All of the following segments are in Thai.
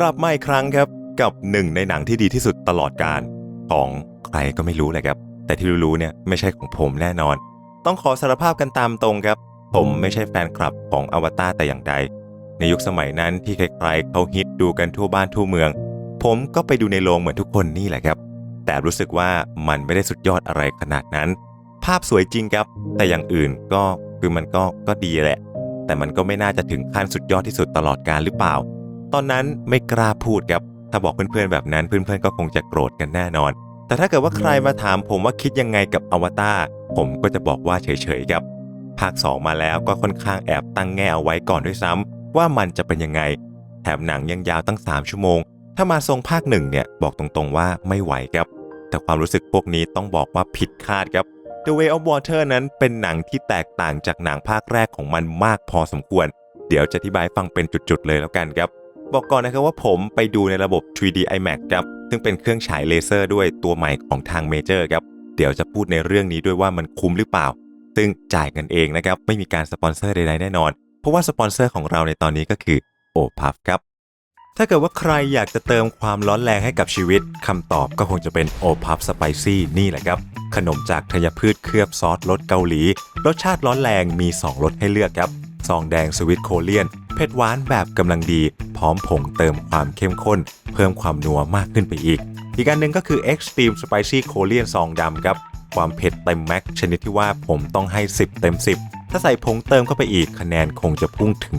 กลับมาอีกครั้งครับกับหนึ่งในหนังที่ดีที่สุดตลอดการของใครก็ไม่รู้เลยครับ แต่ที่รู้ๆเนี่ยไม่ใช่ของผมแน่นอน ต้องขอสารภาพกันตามตรงครับ ผมไม่ใช่แฟนคลับของอวตารแต่อย่างใด ในยุคสมัยนั้นที่ใครๆเขาฮิตดูกันทั่วบ้านทั่วเมือง ผมก็ไปดูในโรงเหมือนทุกคนนี่แหละครับ แต่รู้สึกว่ามันไม่ได้สุดยอดอะไรขนาดนั้น ภาพสวยจริงครับ แต่อย่างอื่นก็คือมันก็ก็ดีแหละ แต่มันก็ไม่น่าจะถึงขั้นสุดยอดที่สุดตลอดการหรือเปล่า ตอนนั้นไม่กล้าพูดครับ ถ้าบอกเพื่อนๆแบบนั้นเพื่อนๆก็คงจะโกรธกันแน่นอน แต่ถ้าเกิดว่าใครมาถามผมว่าคิดยังไงกับอวตารผมก็จะบอกว่าเฉยๆครับ ภาค 2 มาแล้วก็ค่อนข้างแอบตั้งแง่เอาไว้ก่อนด้วยซ้ำว่ามันจะเป็นยังไง แถมหนังยังยาวตั้ง 3 ชั่วโมง ถ้ามาทรงภาคหนึ่งเนี่ยบอกตรงๆว่าไม่ไหวครับ แต่ความรู้สึกพวกนี้ต้องบอกว่าผิดคาดครับ The Way of Water นั้นเป็นหนังที่แตกต่างจากหนังภาคแรกของมันมากพอสมควร เดี๋ยวจะอธิบายฟังเป็นจุดๆเลยแล้วกันครับ บอกก่อนนะครับว่าผมไปดูในระบบ 3D IMAX ครับ ซึ่งเป็นเครื่องฉายเลเซอร์ด้วยตัวใหม่ของทางเมเจอร์ครับ เดี๋ยวจะพูดในเรื่องนี้ด้วยว่ามันคุ้มหรือเปล่า ซึ่งจ่ายกันเองนะครับ ไม่มีการสปอนเซอร์ใดๆแน่นอน เพราะว่าสปอนเซอร์ของเราในตอนนี้ก็คือโอพัฟครับ ถ้าเกิดว่าใครอยากจะเติมความร้อนแรงให้กับชีวิตคำตอบก็คงจะเป็นโอพัฟสไปซี่นี่แหละครับ ขนมจากธัญพืชเคลือบซอสรสเกาหลี รสชาติร้อนแรงมี 2รสให้เลือกครับ ซองแดงสวิตโคเลียน เผ็ดหวานแบบกำลังดี พร้อมผงเติมความเข้มข้น เพิ่มความนัวมากขึ้นไปอีก อีกอันหนึ่งก็คือ Extreme Spicy Korean ซองดำครับความเผ็ดเต็มแม็กชนิดที่ว่าผมต้องให้ 10 เต็ม 10 ถ้าใส่ผงเติมเข้าไปอีกคะแนนคงจะพุ่งถึง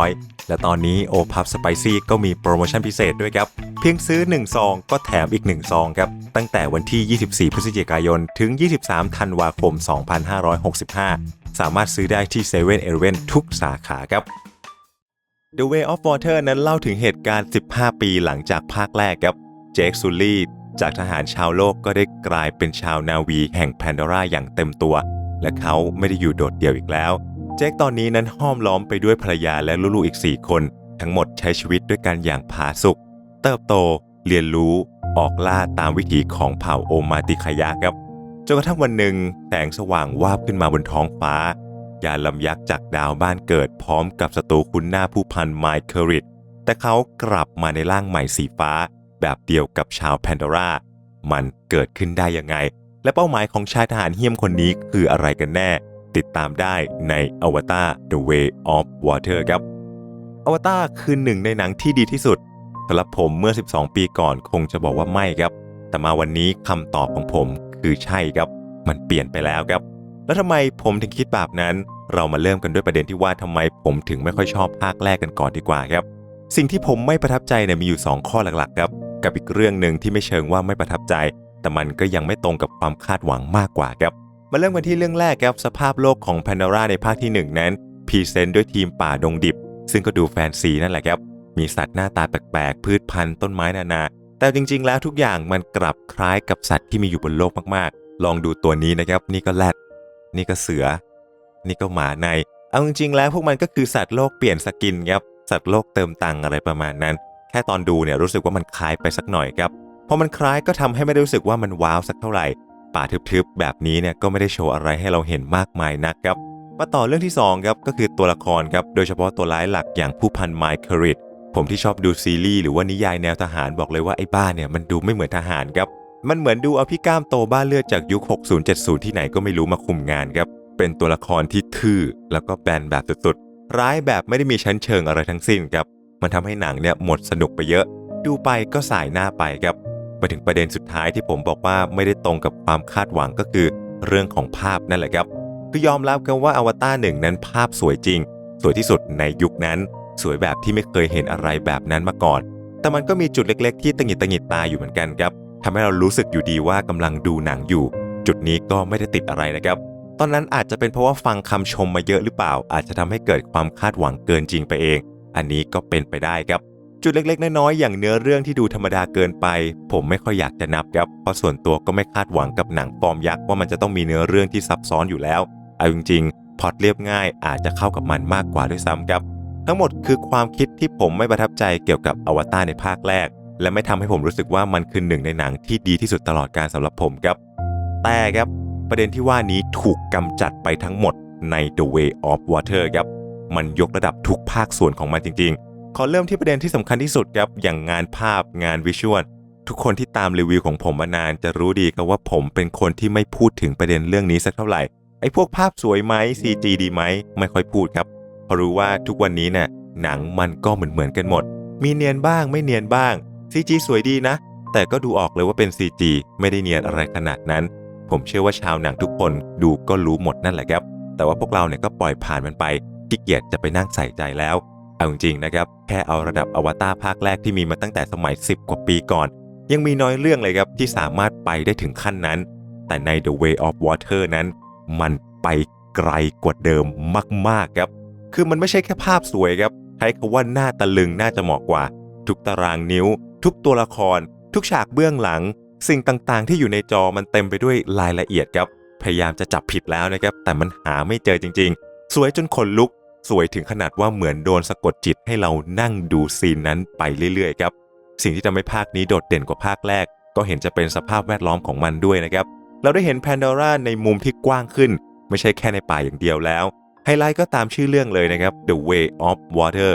100 และตอนนี้โอพับสไปซี่ก็มีโปรโมชั่นพิเศษด้วยครับ เพียงซื้อ 1 ซองก็แถมอีก 1 ซองครับ ตั้งแต่วันที่ 24 พฤศจิกายน ถึง 23 ธันวาคม 2565 สามารถซื้อได้ที่7 e เ e ่ e อทุกสาขาครับ The Way of Water นั้นเล่าถึงเหตุการณ์ 15 ปีหลังจากภาคแรกครับ เจคซูลี่จากทหารชาวโลกก็ได้กลายเป็นชาวนาวีแห่งแพนดอร่าอย่างเต็มตัว และเขาไม่ได้อยู่โดดเดี่ยวอีกแล้ว เจคตอนนี้นั้นห้อมล้อมไปด้วยภรรยาและลูกๆอีก 4 คน ทั้งหมดใช้ชีวิตด้วยกันอย่างผาสุก เติบโต เรียนรู้ ออกล่าตามวิถีของเผ่าโอมาติคายะครับจนกระทั่งวันหนึ่งแสงสว่างวาบขึ้นมาบนท้องฟ้า ยานลำยักษ์จากดาวบ้านเกิดพร้อมกับศัตรูคุณหน้าผู้พันไมค์เคอริดแต่เขากลับมาในร่างใหม่สีฟ้า แบบเดียวกับชาวแพนดอร่ามันเกิดขึ้นได้ยังไง และเป้าหมายของชายทหารเฮี้ยมคนนี้คืออะไรกันแน่ ติดตามได้ในอวตาร The Way of Water ครับอวตารคือหนึ่งในหนังที่ดีที่สุดสำหรับผมเมื่อ 12 ปีก่อนคงจะบอกว่าไม่ครับ แต่มาวันนี้คำตอบของผมคือใช่ครับ มันเปลี่ยนไปแล้วครับ แล้วทำไมผมถึงคิดแบบนั้น เรามาเริ่มกันด้วยประเด็นที่ว่าทำไมผมถึงไม่ค่อยชอบภาคแรกกันก่อนดีกว่าครับ สิ่งที่ผมไม่ประทับใจเนี่ยมีอยู่ 2 ข้อหลักๆครับ กับอีกเรื่องหนึ่งที่ไม่เชิงว่าไม่ประทับใจ แต่มันก็ยังไม่ตรงกับความคาดหวังมากกว่าครับ มาเริ่มกันที่เรื่องแรกครับสภาพโลกของแพนด o ราในภาคที่ 1 นั้นพรีเซนต์ด้วยทีมป่าดงดิบ ซึ่งก็ดูแฟนซีนั่นแหละครับมีสัตว์หน้าตาแปลกๆ พืชพันธุ์ต้นไม้นานา แต่จริงๆ แล้วทุกอย่างมันกลับคล้ายกับสัตว์ที่มีอยู่บนโลกมากๆ ลองดูตัวนี้นะครับ นี่ก็แรด นี่ก็เสือ นี่ก็หมาใน เอาจริงๆแล้วพวกมันก็คือสัตว์โลกเปลี่ยนสกินครับ สัตว์โลกเติมตังอะไรประมาณนั้น แค่ตอนดูเนี่ยรู้สึกว่ามันคล้ายไปสักหน่อยครับ พอมันคล้ายก็ทำให้ไม่ได้รู้สึกว่ามันว้าวสักเท่าไหร่ ป่าทึบๆแบบนี้เนี่ยก็ไม่ได้โชว์อะไรให้เราเห็นมากมายนักครับ มาต่อเรื่องที่2ครับก็คือตัวละครครับ โดยเฉพาะตัวร้ายหลักอย่างผู้พันไมค์เคอริดผมที่ชอบดูซีรีส์หรือว่านิยายแนวทหารบอกเลยว่าไอ้บ้าเนี่ยมันดูไม่เหมือนทหารครับ มันเหมือนดูเอาพี่ก้ามโตบ้าเลือดจากยุค 60-70 ที่ไหนก็ไม่รู้มาคุมงานครับ เป็นตัวละครที่ทื่อแล้วก็แบนแบบสุดๆ ร้ายแบบไม่ได้มีชั้นเชิงอะไรทั้งสิ้นครับ มันทำให้หนังเนี่ยหมดสนุกไปเยอะ ดูไปก็สายหน้าไปครับ มาถึงประเด็นสุดท้ายที่ผมบอกว่าไม่ได้ตรงกับความคาดหวังก็คือ เรื่องของภาพนั่นแหละครับ คือยอมรับกันว่าอวตารหนึ่งนั้นภาพสวยจริง สวยที่สุดในยุคนั้น สวยแบบที่ไม่เคยเห็นอะไรแบบนั้นมาก่อน แต่มันก็มีจุดเล็ก ๆ ที่ตังหิดตังหิดตาอยู่เหมือนกันครับ ทำให้เรารู้สึกอยู่ดีว่ากำลังดูหนังอยู่ จุดนี้ก็ไม่ได้ติดอะไรนะครับ ตอนนั้นอาจจะเป็นเพราะว่าฟังคำชมมาเยอะหรือเปล่า อาจจะทำให้เกิดความคาดหวังเกินจริงไปเอง อันนี้ก็เป็นไปได้ครับ จุดเล็กๆ น้อยๆอย่างเนื้อเรื่องที่ดูธรรมดาเกินไป ผมไม่ค่อยอยากจะนับครับเพราะส่วนตัวก็ไม่คาดหวังกับหนังฟอร์มยักษ์ว่ามันจะต้องมีเนื้อเรื่องที่ซับซ้อนอยู่แล้วเอาจริงๆพอตเรียบง่ายอาจจะเข้ากับมันมากกว่าด้วยซ้ำครับ ทั้งหมดคือความคิดที่ผมไม่ประทับใจเกี่ยวกับอวตารในภาคแรก และไม่ทำให้ผมรู้สึกว่ามันคือหนึ่งในหนังที่ดีที่สุดตลอดการสำหรับผมครับ แต่ครับประเด็นที่ว่านี้ถูกกำจัดไปทั้งหมดใน The Way of Water ครับ มันยกระดับทุกภาคส่วนของมันจริง ๆ ขอเริ่มที่ประเด็นที่สำคัญที่สุดครับ อย่างงานภาพงานวิชวลทุกคนที่ตามรีวิวของผมมานานจะรู้ดีครับว่าผมเป็นคนที่ไม่พูดถึงประเด็นเรื่องนี้สักเท่าไหร่ไอ้พวกภาพสวยไหม CG ดีไหม ไม่ค่อยพูดครับเพราะรู้ว่าทุกวันนี้เนี่ยหนังมันก็เหมือนเหมือนๆกันหมด มีเนียนบ้างไม่เนียนบ้าง CG สวยดีนะ แต่ก็ดูออกเลยว่าเป็น CG ไม่ได้เนียนอะไรขนาดนั้น ผมเชื่อว่าชาวหนังทุกคนดูก็รู้หมดนั่นแหละครับ แต่ว่าพวกเราเนี่ยก็ปล่อยผ่านมันไปขี้เกียจจะไปนั่งใส่ใจแล้ว เอาจริงๆนะครับ แค่เอาระดับอวตารภาคแรกที่มีมาตั้งแต่สมัย 10 กว่าปีก่อน ยังมีน้อยเรื่องเลยครับที่สามารถไปได้ถึงขั้นนั้น แต่ใน The Way of Water นั้น มันไปไกลกว่าเดิมมากๆครับ คือมันไม่ใช่แค่ภาพสวยครับ ใช้คำว่าหน้าตะลึงน่าจะเหมาะกว่า ทุกตารางนิ้ว ทุกตัวละคร ทุกฉากเบื้องหลัง สิ่งต่างๆ ที่อยู่ในจอมันเต็มไปด้วยรายละเอียดครับ พยายามจะจับผิดแล้วนะครับ แต่มันหาไม่เจอจริง ๆ สวยจนขนลุก สวยถึงขนาดว่าเหมือนโดนสะกดจิตให้เรานั่งดูซีนนั้นไปเรื่อยๆครับ สิ่งที่ทำให้ภาคนี้โดดเด่นกว่าภาคแรก ก็เห็นจะเป็นสภาพแวดล้อมของมันด้วยนะครับ เราได้เห็นแพนดอร่าในมุมที่กว้างขึ้น ไม่ใช่แค่ในป่าอย่างเดียวแล้วไฮไลท์ก็ตามชื่อเรื่องเลยนะครับ The Way of Water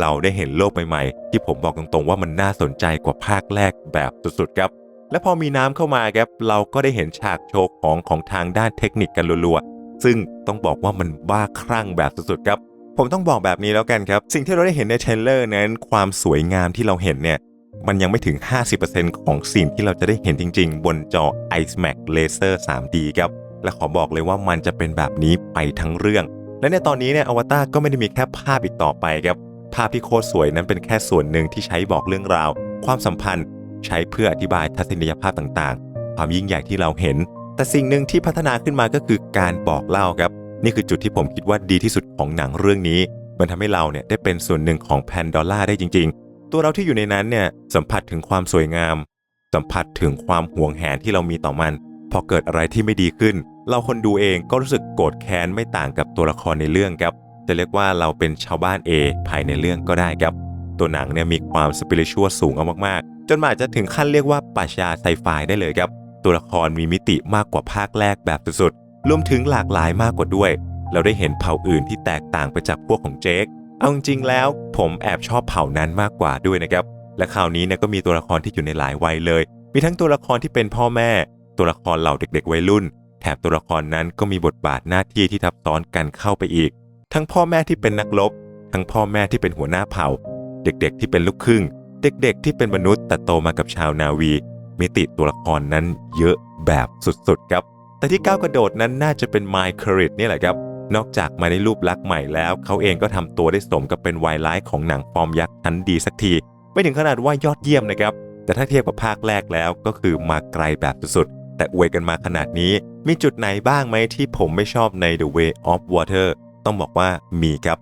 เราได้เห็นโลกใหม่ๆ ที่ผมบอกตรงๆว่ามันน่าสนใจกว่าภาคแรกแบบสุดๆครับ และพอมีน้ำเข้ามาครับเราก็ได้เห็นฉากโชว์ของของทางด้านเทคนิคกันรัวๆ ซึ่งต้องบอกว่ามันบ้าคลั่งแบบสุดๆครับ ผมต้องบอกแบบนี้แล้วกันครับ สิ่งที่เราได้เห็นในเทรลเลอร์นั้น ความสวยงามที่เราเห็นเนี่ยมันยังไม่ถึง 50%ของสิ่งที่เราจะได้เห็นจริงๆ บนจอ iMac Laser 3D ครับ และขอบอกเลยว่ามันจะเป็นแบบนี้ไปทั้งเรื่อง และในตอนนี้เนี่ยอวตารก็ไม่ได้มีแค่ภาพอีกต่อไปครับ ภาพที่โคตรสวยนั้นเป็นแค่ส่วนหนึ่งที่ใช้บอกเรื่องราว ความสัมพันธ์ใช้เพื่ออธิบายทัศนียภาพต่างๆ ความยิ่งใหญ่ที่เราเห็น แต่สิ่งหนึ่งที่พัฒนาขึ้นมาก็คือการบอกเล่าครับ นี่คือจุดที่ผมคิดว่าดีที่สุดของหนังเรื่องนี้ มันทำให้เราเนี่ยได้เป็นส่วนหนึ่งของแพนดอล่าได้จริง ๆ ตัวเราที่อยู่ในนั้นเนี่ยสัมผัสถึงความสวยงาม สัมผัสถึงความห่วงแหนที่เรามีต่อมัน พอเกิดอะไรที่ไม่ดีขึ้น เราคนดูเองก็รู้สึกโกรธแค้นไม่ต่างกับตัวละครในเรื่องครับ จะเรียกว่าเราเป็นชาวบ้าน A ภายในเรื่องก็ได้ครับ ตัวหนังเนี่ยมีความสปิริชวลสูงเอามากๆจนมันอาจจะถึงขั้นเรียกว่าปรัชญาไซไฟได้เลยครับ ตัวละครมีมิติมากกว่าภาคแรกแบบสุดๆรวมถึงหลากหลายมากกว่าด้วย เราได้เห็นเผ่าอื่นที่แตกต่างไปจากพวกของเจคเอาจริงแล้ว ผมแอบชอบเผ่านั้นมากกว่าด้วยนะครับ และคราวนี้เนี่ยก็มีตัวละครที่อยู่ในหลายวัยเลย มีทั้งตัวละครที่เป็นพ่อแม่ ตัวละครเหล่าเด็ก ๆ วัยรุ่น แถบตัวละครนั้นก็มีบทบาทหน้าที่ที่ทับซ้อนกันเข้าไปอีก ทั้งพ่อแม่ที่เป็นนักรบทั้งพ่อแม่ที่เป็นหัวหน้าเผ่า เด็กๆที่เป็นลูกครึ่ง เด็กๆ ที่เป็นมนุษย์แต่โตมากับชาวนาวี มิติตัวละครนั้นเยอะแบบสุดๆครับ แต่ที่ก้าวกระโดดนั้นน่าจะเป็นไมค์คริตนี่แหละครับ นอกจากมาในรูปลักษณ์ใหม่แล้ว เขาเองก็ทำตัวได้สมกับเป็นไวไลท์ของหนังฟอร์มยักษ์ชั้นดีสักที ไม่ถึงขนาดว่ายอดเยี่ยมนะครับ แต่ถ้าเทียบกับภาคแรกแล้วก็คือมาไกลแบบสุดๆแต่อวยกันมาขนาดนี้ มีจุดไหนบ้างไหมที่ผมไม่ชอบใน The Way of Water ต้องบอกว่ามีครับ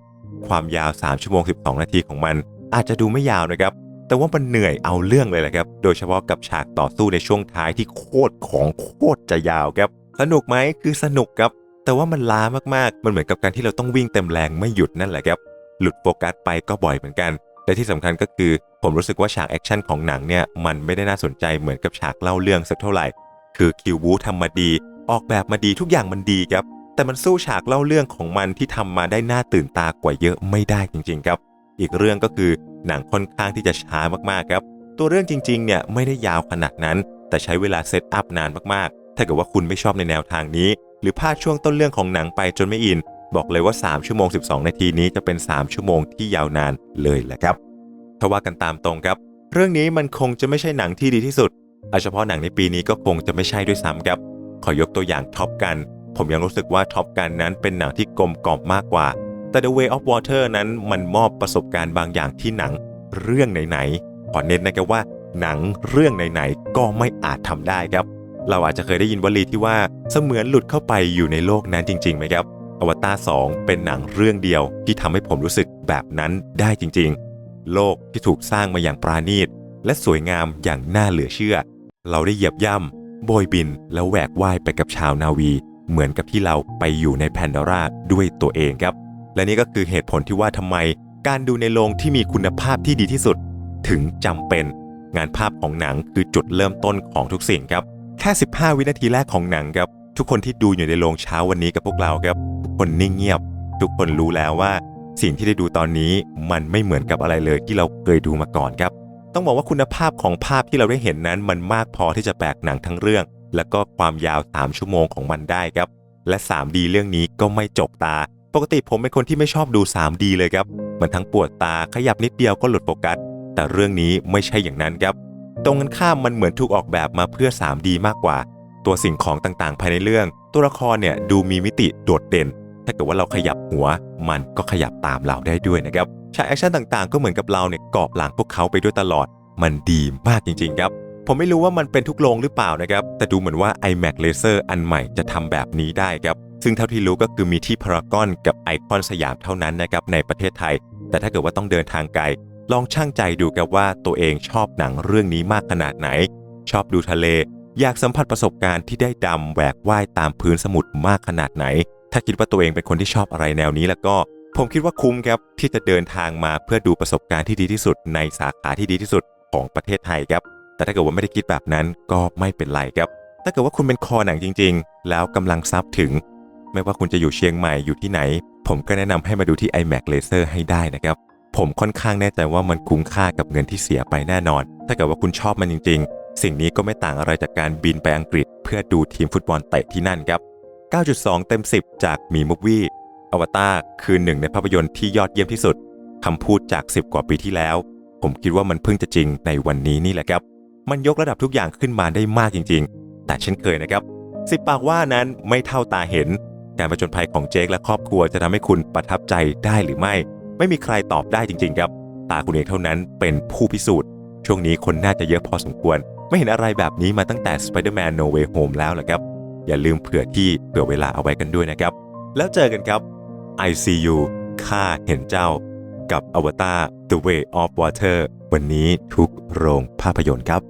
ความยาว 3 ชั่วโมง 12 นาทีของมัน อาจจะดูไม่ยาวนะครับ แต่ว่ามันเหนื่อยเอาเรื่องเลยแหละครับ โดยเฉพาะกับฉากต่อสู้ในช่วงท้ายที่โคตรของโคตรจะยาวครับ สนุกไหมคือสนุกครับ แต่ว่ามันล้ามากๆ มันเหมือนกับการที่เราต้องวิ่งเต็มแรงไม่หยุดนั่นแหละครับ หลุดโฟกัสไปก็บ่อยเหมือนกัน และที่สำคัญก็คือ ผมรู้สึกว่าฉากแอคชั่นของหนังเนี่ยมันไม่ได้น่าสนใจเหมือนกับฉากเล่าเรื่องสักเท่าไหร่ คือคิวบูทำมาดี ออกแบบมาดีทุกอย่างมันดีครับ แต่มันสู้ฉากเล่าเรื่องของมันที่ทำมาได้น่าตื่นตากว่าเยอะไม่ได้จริง ๆ ครับ อีกเรื่องก็คือหนังค่อนข้างที่จะช้ามากๆครับ ตัวเรื่องจริงๆเนี่ยไม่ได้ยาวขนาดนั้น แต่ใช้เวลาเซตอัพนานมากๆ ถ้าเกิดว่าคุณไม่ชอบในแนวทางนี้ หรือพลาดช่วงต้นเรื่องของหนังไปจนไม่อิน บอกเลยว่า 3 ชั่วโมง 12 นาทีนี้จะเป็น 3 ชั่วโมงที่ยาวนานเลยแหละครับถ้าว่ากันตามตรงครับ เรื่องนี้มันคงจะไม่ใช่หนังที่ดีที่สุดเอาเฉพาะหนังในปีนี้ก็คงจะไม่ใช่ด้วยซ้ำครับ ขอยกตัวอย่างท็อปกัน ผมยังรู้สึกว่าท็อปกันนั้นเป็นหนังที่กลมกล่อมมากกว่า แต่ The Way of Water นั้นมันมอบประสบการณ์บางอย่างที่หนังเรื่องไหนๆขอเน้นนะครับว่าหนังเรื่องไหนๆก็ไม่อาจทำได้ครับ เราอาจจะเคยได้ยินวลีที่ว่าเสมือนหลุดเข้าไปอยู่ในโลกนั้นจริงๆไหมครับอวตาร2เป็นหนังเรื่องเดียวที่ทำให้ผมรู้สึกแบบนั้นได้จริงๆ โลกที่ถูกสร้างมาอย่างปราณีต และสวยงามอย่างน่าเหลือเชื่อ เราได้เหยียบย่ำโบยบินแล้วแหวกว่ายไปกับชาวนาวี เหมือนกับที่เราไปอยู่ในแพนดอร่าด้วยตัวเองครับ และนี่ก็คือเหตุผลที่ว่าทำไมการดูในโรงที่มีคุณภาพที่ดีที่สุด ถึงจำเป็นงานภาพของหนังคือจุดเริ่มต้นของทุกสิ่งครับ แค่ 15 วินาทีแรกของหนังครับ ทุกคนที่ดูอยู่ในโรงเช้าวันนี้กับพวกเราครับทุกคนนิ่งเงียบ ทุกคนรู้แล้วว่า สิ่งที่ได้ดูตอนนี้มันไม่เหมือนกับอะไรเลยที่เราเคยดูมาก่อนครับ ต้องบอกว่าคุณภาพของภาพที่เราได้เห็นนั้นมันมากพอที่จะแบกหนังทั้งเรื่อง แล้วก็ความยาว 3 ชั่วโมงของมันได้ครับ และ 3D เรื่องนี้ก็ไม่จกตา ปกติผมเป็นคนที่ไม่ชอบดู 3D เลยครับ มันทั้งปวดตาขยับนิดเดียวก็หลุดโฟกัส แต่เรื่องนี้ไม่ใช่อย่างนั้นครับ ตรงกันข้ามมันเหมือนถูกออกแบบมาเพื่อ 3D มากกว่า ตัวสิ่งของต่างๆ ภายในเรื่อง ตัวละครเนี่ยดูมีมิติโดดเด่น ถ้าเกิดว่าเราขยับหัว มันก็ขยับตามเราได้ด้วยนะครับฉากแอคชั่นต่างๆ ก็เหมือนกับเราเนี่ยเกาะหลังพวกเขาไปด้วยตลอด มันดีมากจริงๆครับ ผมไม่รู้ว่ามันเป็นทุกโรงหรือเปล่านะครับ แต่ดูเหมือนว่า iMac Laser อันใหม่จะทำแบบนี้ได้ครับ ซึ่งเท่าที่รู้ก็คือมีที่พารากอนกับไอคอนสยามเท่านั้นนะครับในประเทศไทย แต่ถ้าเกิดว่าต้องเดินทางไกล ลองช่างใจดูครับว่าตัวเองชอบหนังเรื่องนี้มากขนาดไหน ชอบดูทะเล อยากสัมผัสประสบการณ์ที่ได้ดำแหวกว่ายตามพื้นสมุทรมากขนาดไหน ถ้าคิดว่าตัวเองเป็นคนที่ชอบอะไรแนวนี้แล้วก็ ผมคิดว่าคุ้มครับที่จะเดินทางมาเพื่อดูประสบการณ์ที่ดีที่สุด ในสาขาที่ดีที่สุดของประเทศไทยครับ แต่ถ้าเกิดว่าไม่ได้คิดแบบนั้นก็ไม่เป็นไรครับ ถ้าเกิดว่าคุณเป็นคอหนังจริง ๆ แล้วกำลังซับถึง ไม่ว่าคุณจะอยู่เชียงใหม่อยู่ที่ไหน ผมก็แนะนำให้มาดูที่ iMac Laser ให้ได้นะครับ ผมค่อนข้างแน่ใจว่ามันคุ้มค่ากับเงินที่เสียไปแน่นอน ถ้าเกิดว่าคุณชอบมันจริง ๆ สิ่งนี้ก็ไม่ต่างอะไรจากการบินไปอังกฤษ เพื่อดูทีมฟุตบอลเตะที่นั่นครับ 9.2 เต็ม 10 จากมีมูฟวี่อวตารคือหนึ่งในภาพยนตร์ที่ยอดเยี่ยมที่สุดคำพูดจาก 10 กว่าปีที่แล้ว ผมคิดว่ามันเพิ่งจะจริงในวันนี้นี่แหละครับ มันยกระดับทุกอย่างขึ้นมาได้มากจริง ๆ แต่เช่นเคยนะครับสิบปากว่านั้นไม่เท่าตาเห็น การประจนภัยของเจคและครอบครัวจะทำให้คุณประทับใจได้หรือไม่ ไม่มีใครตอบได้จริง ๆ ครับตาคุณเองเท่านั้นเป็นผู้พิสูจน์ ช่วงนี้คนน่าจะเยอะพอสมควร ไม่เห็นอะไรแบบนี้มาตั้งแต่ Spider-Man No Way Home แล้วละครับ อย่าลืมเผื่อที่เผื่อเวลาเอาไว้กันด้วยนะครับ แล้วเจอกันครับ I see you ข้าเห็นเจ้า กับอวตาร The Way of Water วันนี้ทุกโรงภาพยนตร์ครับ